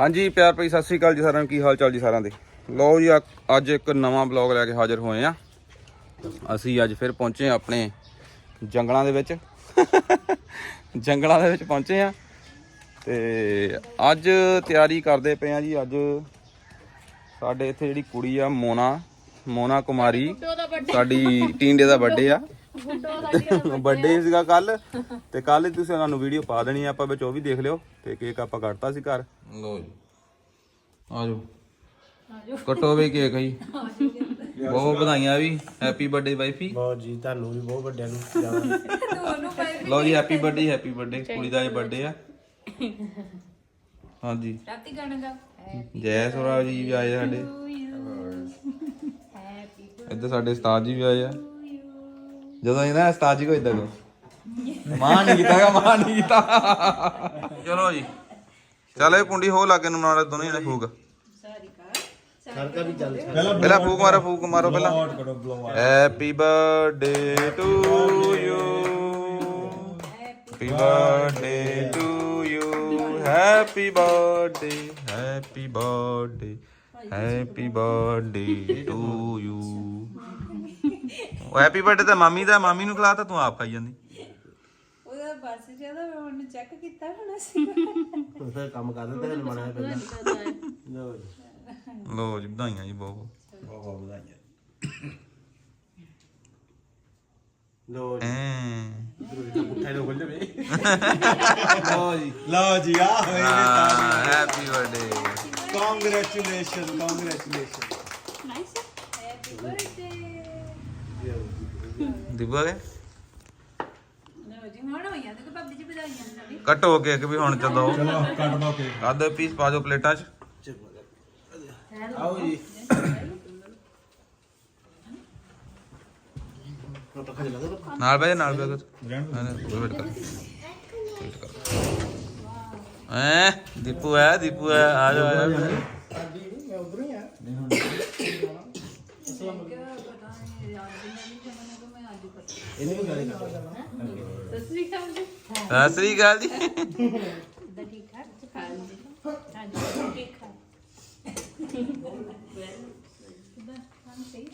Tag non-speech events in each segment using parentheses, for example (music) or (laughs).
ਹਾਂਜੀ ਪਿਆਰ ਭਈ ਸਤਿ ਸ੍ਰੀ ਅਕਾਲ ਜੀ ਸਾਰਿਆਂ ਨੂੰ। ਕੀ ਹਾਲ ਚਾਲ ਜੀ ਸਾਰਿਆਂ ਦੇ? ਲਓ ਜੀ ਅੱਜ ਇੱਕ ਨਵਾਂ ਬਲੌਗ ਲੈ ਕੇ ਹਾਜ਼ਰ ਹੋਏ ਆ। ਅਸੀਂ ਅੱਜ ਫਿਰ ਪਹੁੰਚੇ ਹਾਂ ਆਪਣੇ ਜੰਗਲਾਂ ਦੇ ਵਿੱਚ। (laughs) ਜੰਗਲਾਂ ਦੇ ਵਿੱਚ ਪਹੁੰਚੇ ਆ ਤੇ ਅੱਜ ਤਿਆਰੀ ਕਰਦੇ ਪਏ ਆ ਜੀ ਅੱਜ ਸਾਡੇ ਇੱਥੇ ਜਿਹੜੀ ਕੁੜੀ ਆ ਮੋਨਾ ਮੋਨਾ ਕੁਮਾਰੀ ਸਾਡੀ ਟੀਂਡੇ ਦਾ ਬਰਥਡੇ ਆ। ਬਰਥਡੇ ਸੀਗਾ ਕੱਲ ਤੇ ਕੱਲ ਹੀ ਤੁਸੀਂ ਉਹਨਾਂ ਨੂੰ ਵੀਡੀਓ ਪਾ ਦੇਣੀ ਆ ਆਪਾਂ ਵਿੱਚ ਉਹ ਵੀ ਦੇਖ ਲਿਓ ਤੇ ਕੇਕ ਆਪਾਂ ਕੱਟਤਾ ਸੀ ਘਰ। ਲੋ ਜੀ। ਆਜੋ। ਕਟੋ ਵੀ ਕੇਕ ਜੀ। ਬਹੁਤ ਵਧਾਈਆਂ ਵੀ। ਹੈਪੀ ਬਰਥਡੇ ਵਾਈਫੀ ਬਹੁਤ ਜੀ ਤੁਹਾਨੂੰ ਵੀ ਬਹੁਤ ਵੱਡਿਆਂ ਨੂੰ ਲਓ ਜੀ ਹੈਪੀ ਬਰਥਡੇ ਹੈਪੀ ਬਰਥਡੇ ਕੁੜੀ ਦਾ ਇਹ ਬਰਥਡੇ ਆ। ਹਾਂਜੀ। ਰਾਤੀ ਗਾਣਾ ਗਾ। ਜੈ ਸੋਰਾ ਜੀ ਵੀ ਆਏ ਸਾਡੇ। ਇੱਧਰ ਸਾਡੇ ਉਸਤਾਦ ਜੀ ਵੀ ਆਏ ਆ। ਜਦੋਂ ਇਹਨਾਂ ਉਸਤਾਦ ਜੀ ਕੋ ਇਦਾਂ ਕੋ ਮਾਂ ਨਹੀਂ ਕੀਤਾ ਗਾ ਮਾਂ ਨਹੀਂ ਕੀਤਾ। ਚਲੋ ਜੀ। ਚੱਲ ਇਹ ਪੁੰਡੀ ਹੋ ਲਾਗੇ ਨੂੰ ਨਾਲ ਦੋਨੇ ਜਣੇ ਫੂਕ। ਸਰਕਾ ਵੀ ਚੱਲ ਪਹਿਲਾਂ ਫੂਕ ਮਾਰੋ ਫੂਕ ਮਾਰੋ ਪਹਿਲਾਂ। ਕਰੋ blow happy birthday to you happy birthday to you happy birthday happy birthday happy birthday to you ਉਹ ਹੈਪੀ ਬਰਥਡੇ ਤਾਂ ਮਾਮੀ ਦਾ ਮਾਮੀ ਨੂੰ ਖਿਲਾਤਾ ਤੂੰ ਆਪ ਖਾਈ ਜਾਂਦੀ। ਉਹਦਾ ਬਸ ਜ਼ਿਆਦਾ ਉਹਨੇ ਚੈੱਕ ਕੀਤਾ ਹੁਣ ਅਸੀਂ ਉਹਦਾ ਕੰਮ ਕਰ ਦਿੰਦਾ ਤੈਨੂੰ ਮਨਾਇਆ ਪਹਿਲਾਂ। ਲੋ ਜੀ। ਲੋ ਜੀ ਵਧਾਈਆਂ ਜੀ ਬਹੁਤ ਬਹੁਤ। ਬਹੁਤ ਵਧਾਈਆਂ। ਲੋ ਜੀ। ਐਂ। ਪੁੱਠਾ ਜੀ ਲਓ ਜੀ ਆ ਹੋਏ happy birthday congratulation congratulation happy birthday Dibu ਆ ਗਏ ਲਓ ਜੀ ਹੁਣ ਹੋਈਆਂ ਤੇ ਭਾਬੀ ਜੀ ਵਧਾਈਆਂ ਨਾ ਵੀ ਕੱਟੋ ਕੇਕ ਵੀ ਹੁਣ ਚਲੋ। ਚਲੋ ਕੱਟ ਦੋ ਕੇ ਅੱਧ ਪੀਸ ਪਾ ਦਿਓ ਪਲੇਟਾਂ 'ਚ। ਆਓ ਜੀ। ਫੋਟੋ ਖਾ ਲਾ ਦੋ ਨਾਲ ਬਹਿ ਜਾ ਨਾਲ ਬਹਿ ਜਾ। ਵੇਟ ਕਰ ਵੇਟ ਕਰ ਐ ਦੀਪੂ ਹੈ ਦੀਪੂ ਹੈ ਆ ਜਾ ਆ ਜਾ ਇਹਨੇ ਵੀ ਗਾਲੀ ਕੱਟ ਸਸਰੀ ਕਾਲ ਜੀ ਸਤਿ ਸ੍ਰੀ ਅਕਾਲ ਜੀ।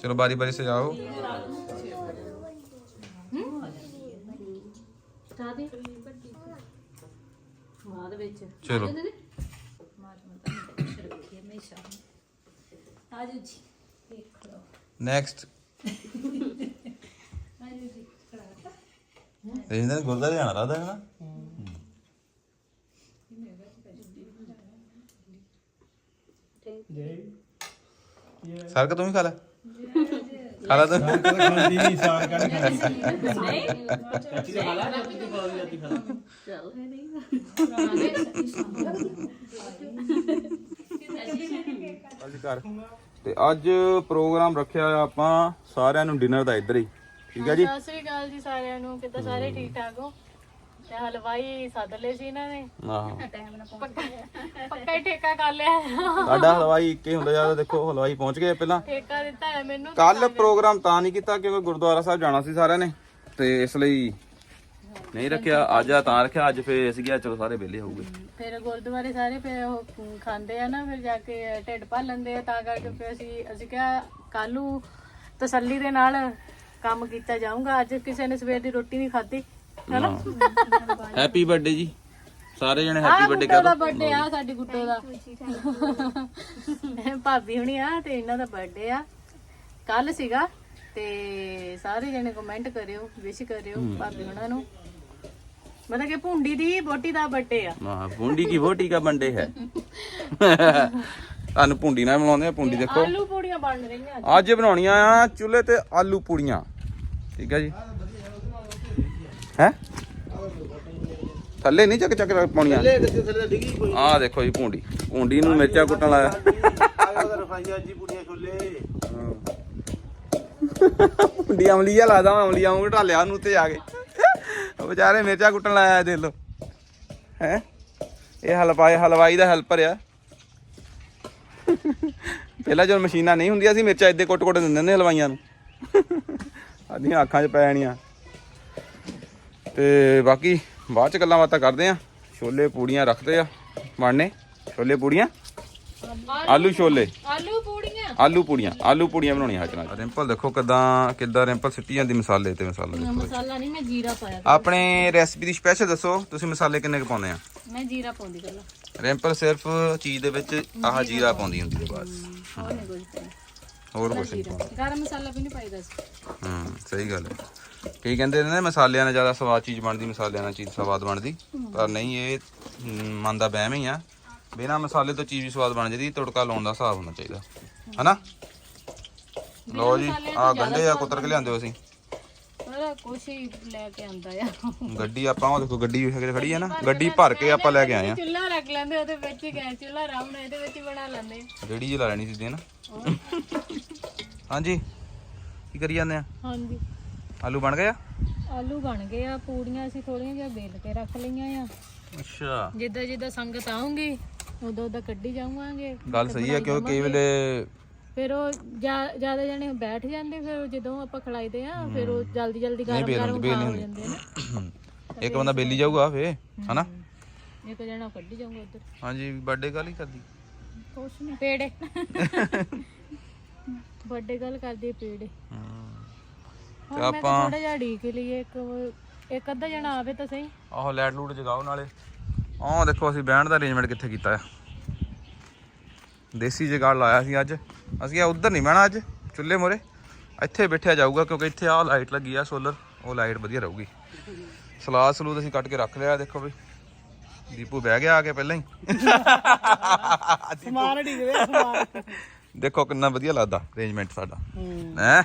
ਚਲੋ ਬਾਰੀ ਬਾਰੀ ਸੇ ਜਾਓ ਸਾਦੀ ਬਾਅਦ ਵਿੱਚ ਚਲੋ ਨੈਕਸਟ ਰਜਿੰਦਰ ਗੁਰਦਾਰੇ ਜਾਣਾ ਲੱਗਦਾ ਹੈ ਤੂੰ ਵੀ ਖਾ ਲੈ। ਖਾ ਲੈ ਤੂੰ। ਖਾਂਦੀ ਨਹੀਂ ਸਾਰ ਕੱਢ ਅੱਜ ਕਰ ਤੇ ਅੱਜ ਪ੍ਰੋਗਰਾਮ ਰੱਖਿਆ ਆਪਾਂ ਸਾਰਿਆਂ ਨੂੰ ਡਿਨਰ ਦਾ ਇੱਧਰ ਹੀ। ਠੀਕ ਹੈ ਜੀ? ਸਤਿ ਸ੍ਰੀ ਅਕਾਲ ਜੀ ਸਾਰਿਆਂ ਨੂੰ ਕਿੱਦਾਂ ਸਾਰੇ ਠੀਕ ਠਾਕ ਹੋ? ਤੇ ਹਲਵਾਈ ਸੱਦ ਲਏ ਸੀ ਇਹਨਾਂ ਨੇ। ਆਹੋ। ਪੱਕਾ ਹੀ ਠੇਕਾ ਕਰ ਲਿਆ। ਸਾਡਾ ਹਲਵਾਈ ਇੱਕੇ ਹੁੰਦਾ ਜ਼ਿਆਦਾ ਦੇਖੋ ਹਲਵਾਈ ਪਹੁੰਚ ਗਏ ਪਹਿਲਾਂ। ਠੇਕਾ ਦਿੱਤਾ ਹੈ ਮੈਨੂੰ ਕੱਲ ਪ੍ਰੋਗਰਾਮ ਤਾਂ ਨਹੀਂ ਕੀਤਾ ਕਿਉਂਕਿ ਗੁਰਦੁਆਰਾ ਸਾਹਿਬ ਜਾਣਾ ਸੀ ਸਾਰਿਆਂ ਨੇ ਤੇ ਇਸ ਲਈ ਨਹੀਂ ਰੱਖਿਆ ਅੱਜ ਆ ਤਾਂ ਰੱਖਿਆ ਅੱਜ ਫੇਰ ਅਸੀਂ ਕਿਹਾ ਚਲੋ ਸਾਰੇ ਵਿਹਲੇ ਹੋਊਗੇ। ਫਿਰ ਗੁਰਦੁਆਰੇ ਸਾਰੇ ਫਿਰ ਉਹ ਖਾਂਦੇ ਆ ਨਾ ਫਿਰ ਜਾ ਕੇ ਢਿੱਡ ਭਰ ਲੈਂਦੇ ਆ ਤਾਂ ਕਰਕੇ ਫਿਰ ਅਸੀਂ ਅਸੀਂ ਕਿਹਾ ਕੱਲੂ ਤਸੱਲੀ ਦੇ ਨਾਲ ਕੰਮ ਕੀਤਾ ਜਾਊਗਾ। ਅੱਜ ਕਿਸੇ ਨੇ ਸਵੇਰ ਦੀ ਰੋਟੀ ਨਹੀਂ ਖਾਧੀ। ਹੈਨਾ? ਹੈਪੀ ਬਰਥਡੇ ਜੀ। ਸਾਰੇ ਜਣੇ ਹੈਪੀ ਬਰਥਡੇ ਗੁੱਟੋ ਦਾ ਕਰੋ ਬਰਥਡੇ ਆ ਸਾਡੀ ਗੁੱਟੋ ਦਾ। ਭਾਬੀ ਹੁਣੀ ਆ ਤੇ ਇਹਨਾਂ ਦਾ ਬਰਥਡੇ ਆ। ਕੱਲ ਸੀਗਾ ਤੇ ਸਾਰੇ ਜਣੇ ਕਮੈਂਟ ਕਰਿਓ ਵਿਸ਼ ਕਰਿਓ ਭਾਬੀ ਹੁਣਾਂ ਨੂੰ। ਮਤਲਬ ਕਿ ਭੁੰਡੀ ਦੀ ਬੋਟੀ ਦਾ ਬਰਥਡੇ ਆ। ਹਾਂ ਪੁੰਡੀ ਕੀ ਵੋਟੀ ਕਾ ਬੰਡੇ ਹੈ? (laughs) ਤੁਹਾਨੂੰ ਪੁੰਡੀ ਨਾਲ ਮਿਲਾਉਂਦੇ ਆ ਪੁੰਡੀ ਦੇਖੋ। ਆਲੂ ਪੂੜੀਆਂ ਬਣ ਰਹੀਆਂ। ਅੱਜ। ਅੱਜ ਬਣਾਉਣੀਆਂ ਆ ਚੁੱਲ੍ਹੇ ਤੇ ਆਲੂ ਪੂੜੀਆਂ। ਠੀਕ ਹੈ ਜੀ। ਹੈ? ਥੱਲੇ ਨਹੀਂ ਚੱਕ ਚੱਕ ਪਾਉਣੀਆਂ ਕਿੱਥੇ ਥੱਲੇ ਡਿੱਗੀ ਕੋਈ ਆਹ ਦੇਖੋ ਜੀ ਪੁੰਡੀ ਪੁੰਡੀ ਨੂੰ ਮਿਰਚਾਂ ਕੁੱਟਣ ਲਾਇਆ ਰਫਾਈਆ ਜੀ ਪੁੜੀਆਂ ਛੋਲੇ। ਪੁੰਡੀ ਅਮਲੀਆ ਲਾਦਾ ਅਮਲੀਆ ਨੂੰ ਢਾਲਿਆ ਉਹਨੂੰ ਤੇ ਆ ਕੇ। ਉਹ ਵਿਚਾਰੇ ਮਿਰਚਾਂ ਕੁੱਟਣ ਲਾਇਆ ਦੇਖ ਲੋ ਹੈ? ਇਹ ਹਲਵਾਈ ਹਲਵਾਈ ਦਾ ਹੈਲਪਰ ਆ। ਪਹਿਲਾਂ ਜਦੋਂ ਮਸ਼ੀਨਾਂ ਨਹੀਂ ਹੁੰਦੀਆਂ ਸੀ ਮਿਰਚਾਂ ਇੱਦੇ ਕੁੱਟ-ਕੁੱਟ ਦਿੰਦੇ ਨੇ ਹਲਵਾਈਆਂ ਨੂੰ। ਆਦੀਆਂ ਅੱਖਾਂ 'ਚ ਪੈ ਜਾਣੀਆਂ ਤੇ ਬਾਕੀ ਬਾਅਦ 'ਚ ਗੱਲਾਂ ਬਾਤਾਂ ਕਰਦੇ ਆ। ਛੋਲੇ ਪੂੜੀਆਂ ਰੱਖਦੇ ਆ। ਬਣਨੇ। ਛੋਲੇ ਪੂੜੀਆਂ? ਆਲੂ ਛੋਲੇ। ਆਲੂ ਪੂੜੀਆਂ। ਆਲੂ ਪੂੜੀਆਂ। ਆਲੂ ਪੂੜੀਆਂ ਬਣਾਉਣੀਆਂ ਅੱਜ ਨਾਲ। ਰਿੰਪਲ ਦੇਖੋ ਕਿਦਾਂ ਕਿੱਦਾਂ ਰਿੰਪਲ ਸਿੱਟੀ ਜਾਂਦੀ ਮਸਾਲੇ ਤੇ ਮਸਾਲਾ ਦੇਖੋ ਮਸਾਲਾ ਨਹੀਂ ਮੈਂ ਜੀਰਾ ਪਾਇਆ ਆਪਣੇ ਰੈਸਪੀ ਦੀ ਸਪੈਸ਼ਲ ਦੱਸੋ ਤੁਸੀਂ ਮਸਾਲੇ ਕਿੰਨੇ ਕੁ ਪਾਉਂਦੇ ਆ? ਮੈਂ ਜੀਰਾ ਪਾਉਂਦੀ ਪਹਿਲਾਂ। ਰਿੰਪਲ ਸਿਰਫ ਚੀਜ਼ ਦੇ ਵਿੱਚ ਆਹ ਜੀਰਾ ਪਾਉਂਦੀ ਹੁੰਦੀ ਹੈ ਬਸ। ਹੋਰ ਨਹੀਂ ਕੁਝ ਪਾਇਆ ਹੋਰ ਕੁਝ ਨਹੀਂ ਪਾਉਂਦੀ ਗਰਮ ਮਸਾਲਾ ਵੀ ਨਹੀਂ ਪਾਈਦਾ ਸੀ। ਹੂੰ ਸਹੀ ਗੱਲ ਹੈ। ਕਈ ਕਹਿੰਦੇ ਨੇ ਨਾ ਮਸਾਲਿਆਂ ਨਾਲ ਜ਼ਿਆਦਾ ਸਵਾਦ ਚੀਜ਼ ਬਣਦੀ ਮਸਾਲਿਆਂ ਨਾਲ ਚੀਜ਼ ਸਵਾਦ ਬਣਦੀ। ਪਰ ਨਹੀਂ ਇਹ ਮਨ ਦਾ ਵਹਿਮ ਹੀ ਆ। ਬਿਨਾ ਮਸਾਲੇ ਤੋਂ ਚੀਜ਼ ਵੀ ਸਵਾਦ ਬਣ ਜਾਂਦੀ ਤੜਕਾ ਲਾਉਣ ਦਾ ਹਿਸਾਬ ਹੋਣਾ ਚਾਹੀਦਾ। ਹਨਾ? ਲਓ ਜੀ ਆ ਗੰਡੇ ਆ ਕੁੱਤਰ ਕੇ ਲਿਆਂਦੇ ਹੋ ਅਸੀਂ। ਕੁਛ ਹੀ ਲੈ ਕੇ ਆਂਦਾ ਆ। ਗੱਡੀ ਆਪਾਂ ਉਹ ਦੇਖੋ ਗੱਡੀ ਵੀ ਖੜੀ ਹੈ ਨਾ ਗੱਡੀ ਭਰ ਕੇ ਆਪਾਂ ਲੈ ਕੇ ਆਏ ਆ। ਚੁੱਲ੍ਹਾ ਰੱਖ ਲੈਂਦੇ ਉਹਦੇ ਵਿੱਚ ਹੀ ਗੈਸ ਚੁੱਲ੍ਹਾ ਆਰਾਮ ਨਾਲ ਇਹਦੇ ਵਿੱਚ ਹੀ ਬਣਾ ਲੈਂਦੇ। ਰੇੜੀ ਜਿ ਲਾ ਲੈਣੀ ਸੀ ਨਾ? ਹਾਂਜੀ। ਕੀ ਕਰੀ ਜਾਂਦੇ ਆ? ਹਾਂਜੀ। ਆਲੂ ਬਣ ਗਏ ਆ? ਆਲੂ ਬਣ ਗਏ ਆ ਪੂੜੀਆਂ ਅਸੀਂ ਥੋੜੀਆਂ ਜਿਹਾ ਬੇਲ ਕੇ ਰੱਖ ਲਈਆਂ ਆ। ਅੱਛਾ। ਜਿੱਦਾਂ ਜਿੱਦਾਂ ਸੰਗਤ ਆਉਂਗੀ ਉਦੋਂ ਉਦੋਂ ਕੱਢੀ ਜਾਵਾਂਗੇ। ਗੱਲ ਸਹੀ ਹੈ ਕਿਉਂਕਿ ਕਈ ਵੇਲੇ ਫਿਰ ਉਹ ਜ਼ਿਆਦਾ ਜਣੇ ਬੈਠ ਜਾਂਦੇ ਫਿਰ ਜਦੋਂ ਆਪਾਂ ਖਲਾਈਦੇ ਆ ਫਿਰ ਉਹ ਜਲਦੀ ਜਲਦੀ ਗਰਮ ਗਰਮ ਖਾ ਹੋ ਜਾਂਦੇ ਆ ਨਾ। (coughs) ਇੱਕ ਬੰਦਾ ਬੇਲੀ ਜਾਊਗਾ ਫੇ ਹਨਾ? ਇੱਕ ਜਣਾ ਕੱਢੀ ਜਾਊਗਾ ਉਧਰ। ਹਾਂਜੀ ਬਰਥਡੇ ਕਾਲੀ ਕਰਦੀ? ਕੁਛ ਨਹੀਂ ਪੇੜੇ। ਵੱਡੇ ਗੱਲ ਕਰਦੀ ਪੇੜੇ। ਹੁਣ ਮੈਂ ਥੋੜਾ ਜਿਹਾ ਢੀਕ ਲਈਏ ਇੱਕ ਇੱਕ ਅੱਧਾ ਜਣਾ ਆਵੇ ਤਾਂ ਸਹੀ। ਆਹੋ ਲਾਈਟ ਲੂਟ ਜਗਾਓ ਨਾਲੇ। ਆਹ ਦੇਖੋ ਅਸੀਂ ਬੈਂਡ ਦਾ ਅਰੇਂਜਮੈਂਟ ਕਿੱਥੇ ਕੀਤਾ ਆ? ਦੇਸੀ ਜਗਾੜ ਲਾਇਆ ਸੀ ਅੱਜ। ਅਸੀਂ ਆ ਉਧਰ ਨਹੀਂ ਬਹਿਣਾ ਅੱਜ ਚੁੱਲ੍ਹੇ ਮੋਰੇ। ਇੱਥੇ ਬੈਠਿਆ ਜਾਊਗਾ ਕਿਉਂਕਿ ਇੱਥੇ ਆਹ ਲਾਈਟ ਲੱਗੀ ਆ ਸੋਲਰ ਉਹ ਲਾਈਟ ਵਧੀਆ ਰਹੂਗੀ। ਸਲਾਦ ਸਲੂਦ ਅਸੀਂ ਕੱਟ ਕੇ ਰੱਖ ਲਿਆ ਦੇਖੋ ਵੀ। ਦੀਪੂ ਬਹਿ ਗਿਆ ਆ ਕੇ ਪਹਿਲਾਂ ਹੀ। ਸਮਾਨ ਢੀਕਦੇ ਸਮਾਨ। ਦੇਖੋ ਕਿੰਨਾ ਵਧੀਆ ਲੱਗਦਾ ਅਰੇਂਜਮੈਂਟ ਸਾਡਾ। ਹੈ।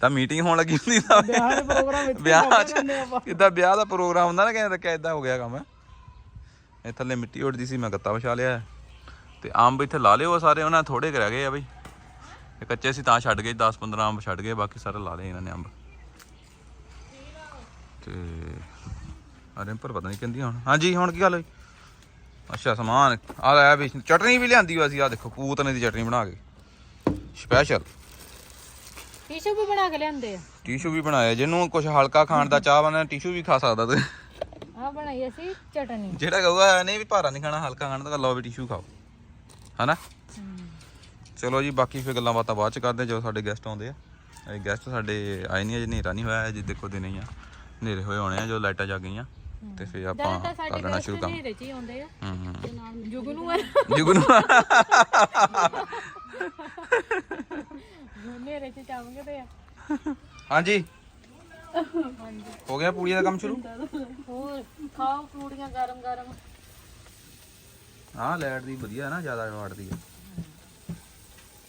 ਤਾਂ ਮੀਟਿੰਗ ਹੋਣ ਲੱਗੀ ਹੁੰਦੀ ਤਾਂ ਵਿਆਹ ਦੇ ਪ੍ਰੋਗਰਾਮ ਵਿੱਚ ਵਿਆਹ ਚ ਕਿੱਦਾਂ ਵਿਆਹ ਦਾ ਪ੍ਰੋਗਰਾਮ ਹੁੰਦਾ ਨਾ ਕਹਿੰਦੇ ਕਿ ਇਦਾਂ ਹੋ ਗਿਆ ਕੰਮ। ਇਹ ਥੱਲੇ ਮਿੱਟੀ ਉੱਡਦੀ ਸੀ ਮੈਂ ਗੱਤਾ ਵਿਛਾ ਲਿਆ। ਤੇ ਅੰਬ ਇੱਥੇ ਲਾ ਲਿਓ ਸਾਰੇ ਉਹਨਾਂ ਥੋੜੇ ਰਹਿ ਗਏ ਆ ਬਈ। ਇਹ ਕੱਚੇ ਸੀ ਤਾਂ ਛੱਡ ਗਏ 10 15 ਅੰਬ ਛੱਡ ਗਏ ਬਾਕੀ ਸਾਰੇ ਲਾ ਲਏ ਇਹਨਾਂ ਨੇ ਅੰਬ ਤੇ ਅਰੇ ਪਰ ਪਤਾ ਨਹੀਂ ਕਹਿੰਦੀ ਹੁਣ। ਹਾਂਜੀ ਹੁਣ ਕੀ ਗੱਲ ਹੋਈ? ਅੱਛਾ ਸਮਾਨ। ਆ ਲੈ ਵੀ ਚਟਨੀ ਵੀ ਲਿਆਂਦੀ ਅਸੀਂ ਆ ਦੇਖੋ ਪੂਤਨੇ ਦੀ ਚਟਨੀ ਬਣਾ ਕੇ। ਸਪੈਸ਼ਲ ਟਿਸ਼ੂ ਵੀ ਬਣਾ ਕੇ ਲਿਆਂਦੇ ਆ। ਟਿਸ਼ੂ ਵੀ ਬਣਾਇਆ ਜਿਹਨੂੰ ਕੁਝ ਹਲਕਾ ਖਾਣ ਦਾ ਚਾਹ ਬਣਾ ਟਿਸ਼ੂ ਵੀ ਖਾ ਸਕਦਾ ਤੇ। ਆ ਬਣਾਈ ਅਸੀਂ ਚਟਨੀ। ਜਿਹੜਾ ਕਹੂਗਾ ਨਹੀਂ ਵੀ ਭਾਰਾ ਨਹੀਂ ਖਾਣਾ ਹਲਕਾ ਖਾਣਾ ਤਾਂ ਲਓ ਵੀ ਟਿਸ਼ੂ ਖਾਓ। ਹਨਾ? ਚਲੋ ਜੀ ਬਾਕੀ ਫਿਰ ਗੱਲਾਂ ਬਾਤਾਂ ਬਾਅਦ ਚ ਕਰਦੇ ਜਦੋਂ ਸਾਡੇ ਗੈਸਟ ਆਉਂਦੇ ਆ। ਇਹ ਗੈਸਟ ਸਾਡੇ ਆਏ ਨਹੀਂ ਅਜੇ ਹਨੇਰਾ ਨਹੀਂ ਹੋਇਆ ਅਜੇ ਦੇਖੋ ਦਿਨ ਹੀ ਆ। ਹਨੇਰੇ ਹੋਏ ਹੋਣੇ ਆ ਜਦੋਂ ਲਾਈਟਾਂ ਜਗ ਗਈਆਂ ਤੇ ਫਿਰ ਆਪਾਂ ਤਾਂ ਕਰ ਲੈਣਾ ਸ਼ੁਰੂ ਕੰਮ। ਹਨੇਰੇ ਚ ਹੀ ਆਉਂਦੇ ਆ। ਹੂੰ ਹੂੰ ਜੁਗਨੂ ਆ। ਜੁਗਨੂ। ਹਨੇਰੇ ਚ ਚਮਕਦੇ ਆ। ਹਾਂਜੀ। ਹੋ ਗਿਆ ਪੂੜੀ ਦਾ ਕੰਮ ਸ਼ੁਰੂ? ਹੋਰ ਖਾਓ ਪੂੜੀਆਂ ਗਰਮ ਗਰਮ ਹਾਂ ਲਾਈਟ ਦੀ ਵਧੀਆ ਨਾ ਜ਼ਿਆਦਾ ਵਾਟ ਦੀ। ਆ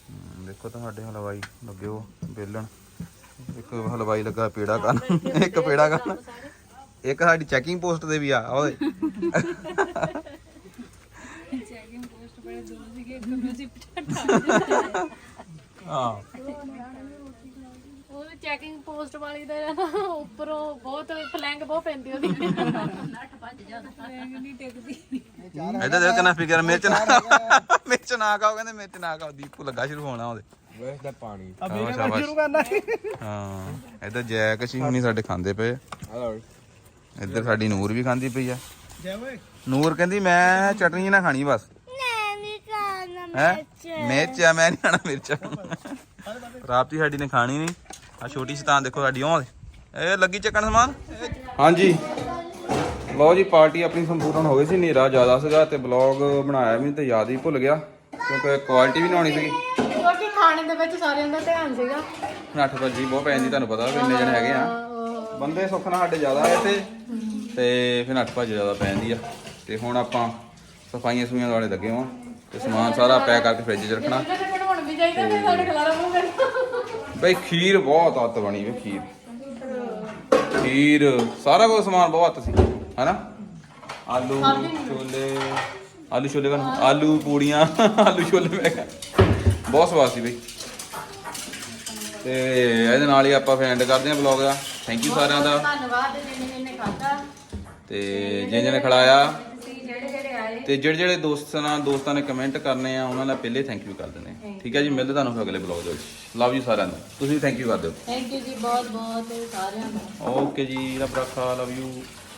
ਹਮ, ਦੇਖੋ ਤੁਹਾਡੇ ਹਲਵਾਈ ਲੱਗੇ ਹੋ ਬੇਲਣ ਇੱਕ ਹਲਵਾਈ ਲੱਗਾ ਪੇੜਾ ਕਰਨ ਇੱਕ ਪੇੜਾ ਕਰਨ। ਇੱਕ ਸਾਡੀ ਚੈਕਿੰਗ ਪੋਸਟ ਤੇ ਵੀ ਆ ਓਏ। ਚੈਕਿੰਗ ਪੋਸਟ ਬੜੇ ਦੂਰ ਸੀਗੇ ਇੱਕ ਅਸੀਂ ਪਟਾਟਾ ਹਾਂ। ਚੈਕਿੰਗ ਪੋਸਟ ਵਾਲੀ ਦਾ ਨਾ ਉੱਪਰੋਂ ਬਹੁਤ ਫਲੈਂਗ ਬਹੁਤ ਪੈਂਦੀ ਉਹਦੀ। ਨੱਠ ਭੱਜ ਜਾਂਦਾ ਫਲੈਂਗ ਨਹੀਂ ਟਿਕਦੀ ਇਹਦਾ ਦੇਖ ਕਿੰਨਾ ਫਿਕਰ ਮਿਰਚ ਨਾ ਮਿਰਚ ਨਾ ਖਾਓ ਕਹਿੰਦੇ ਮਿਰਚ ਨਾ ਖਾਓ ਦੀਪੂ ਲੱਗਾ ਸ਼ੁਰੂ ਹੋਣਾ ਉਹਦੇ। ਵੇਖ ਦਾ ਪਾਣੀ। ਹਾਂ, ਅਬੇ ਸ਼ਾਬਾਸ਼। ਸ਼ੁਰੂ ਕਰਨਾ। ਹਾਂ ਇੱਧਰ ਜੈਕ ਸੀ ਹੁਣੀ ਸਾਡੇ ਖਾਂਦੇ ਪਏ ਆ। ਹਲੋ। ਇੱਧਰ ਸਾਡੀ ਨੂਰ ਵੀ ਖਾਂਦੀ ਪਈ ਆ। ਜੈ ਓਏ। ਨੂਰ ਕਹਿੰਦੀ ਮੈਂ ਚਟਨੀ ਨਾ ਖਾਣੀ ਬਸ। ਮਿਰਚ ਆ ਮੈਂ ਨਹੀਂ ਖਾਣਾ ਮਿਰਚ। ਰਾਪਤੀ ਸਾਡੀ ਨੇ ਖਾਣੀ ਨਹੀਂ ਆ ਛੋਟੀ ਸ਼ਤਾਨ ਦੇਖੋ ਸਾਡੀ ਉਹ ਇਹ ਲੱਗੀ ਚੱਕਣ ਸਮਾਨ? ਹਾਂਜੀ। ਲਓ ਜੀ ਪਾਰਟੀ ਆਪਣੀ ਸੰਪੂਰਨ ਹੋ ਗਈ ਸੀ ਹਨੇਰਾ ਜ਼ਿਆਦਾ ਸੀਗਾ ਤੇ ਬਲੌਗ ਬਣਾਇਆ ਵੀ ਤੇ ਯਾਦ ਹੀ ਭੁੱਲ ਗਿਆ ਕਿਉਂਕਿ ਕੁਆਲਿਟੀ ਵੀ ਨਾ ਆਉਣੀ ਸੀਗੀ। ਕਿਉਂਕਿ ਖਾਣੇ ਦੇ ਵਿੱਚ ਸਾਰਿਆਂ ਦਾ ਧਿਆਨ ਸੀਗਾ। 8 ਵਜੇ ਬਹੁਤ ਪੈ ਜਾਂਦੀ ਤੁਹਾਨੂੰ ਪਤਾ ਵੀ ਇੰਨੇ ਜਣੇ ਹੈਗੇ ਆ। ਬੰਦੇ ਸੁੱਖ ਨਾਲ ਸਾਡੇ ਜ਼ਿਆਦਾ ਆ ਇੱਥੇ ਤੇ ਫਿਰ 8 ਵਜੇ ਜ਼ਿਆਦਾ ਪੈ ਜਾਂਦੀ ਆ। ਤੇ ਹੁਣ ਆਪਾਂ ਸਫਾਈਆਂ ਸੂਈਆਂ ਵਾਲੇ ਲੱਗੇ ਹਾਂ ਤੇ ਸਮਾਨ ਸਾਰਾ ਪੈਕ ਕਰਕੇ ਫ੍ਰਿਜ 'ਚ ਰੱਖਣਾ। ਬਣਾਉਣ ਵੀ ਤੇ ਸਾਡੇ ਖਲਾਰਾ ਮੂੰਹ ਕਰਨਾ। ਬਈ ਖੀਰ ਬਹੁਤ ਅੱਤ ਬਣੀ ਵੇ ਖੀਰ। ਖੀਰ ਸਾਰਾ ਕੁਝ ਸਮਾਨ ਬਹੁਤ ਅੱਤ ਸੀ ਹੈਨਾ? ਆਲੂ ਛੋਲੇ ਆਲੂ ਛੋਲੇ ਬਣ ਆਲੂ ਪੂੜੀਆਂ (laughs) ਆਲੂ ਛੋਲੇ ਮੈਂ ਕਿਹਾ। ਬਹੁਤ ਸਵਾਦ ਸੀ ਬਈ। ਤੇ ਇਹਦੇ ਨਾਲ ਹੀ ਆਪਾਂ ਫੈਂਡ ਕਰਦੇ ਹਾਂ ਬਲੌਗ ਦਾ। ਥੈਂਕ ਯੂ ਸਾਰਿਆਂ ਦਾ। ਧੰਨਵਾਦ ਜਿਨੇ ਜਿਨੇ ਖਾਧਾ। ਤੇ ਜਿਹਨੇ ਖਿਲਾਇਆ। ਆਏ ਤੇ ਜਿਹੜੇ ਜਿਹੜੇ ਦੋਸਤਾਂ ਨਾਲ ਦੋਸਤਾਂ ਨੇ ਕਮੈਂਟ ਕਰਨੇ ਆ ਉਹਨਾਂ ਨਾਲ ਪਹਿਲੇ ਥੈਂਕ ਯੂ ਕਰ ਦਿੰਦੇ ਠੀਕ ਹੈ ਜੀ ਮਿਲਦੇ ਤੁਹਾਨੂੰ ਫਿਰ ਅਗਲੇ ਬਲੌਗ ਦੇ ਵਿੱਚ। ਲਵ ਯੂ ਸਾਰਿਆਂ ਦਾ ਤੁਸੀਂ ਥੈਂਕ ਯੂ ਕਰ ਦਿਓ ਥੈਂਕ ਯੂ ਜੀ ਬਹੁਤ ਬਹੁਤ ਸਾਰਿਆਂ ਦਾ ਓਕੇ ਜੀ ਰੱਬ ਰੱਖਾ ਲਵ ਯੂ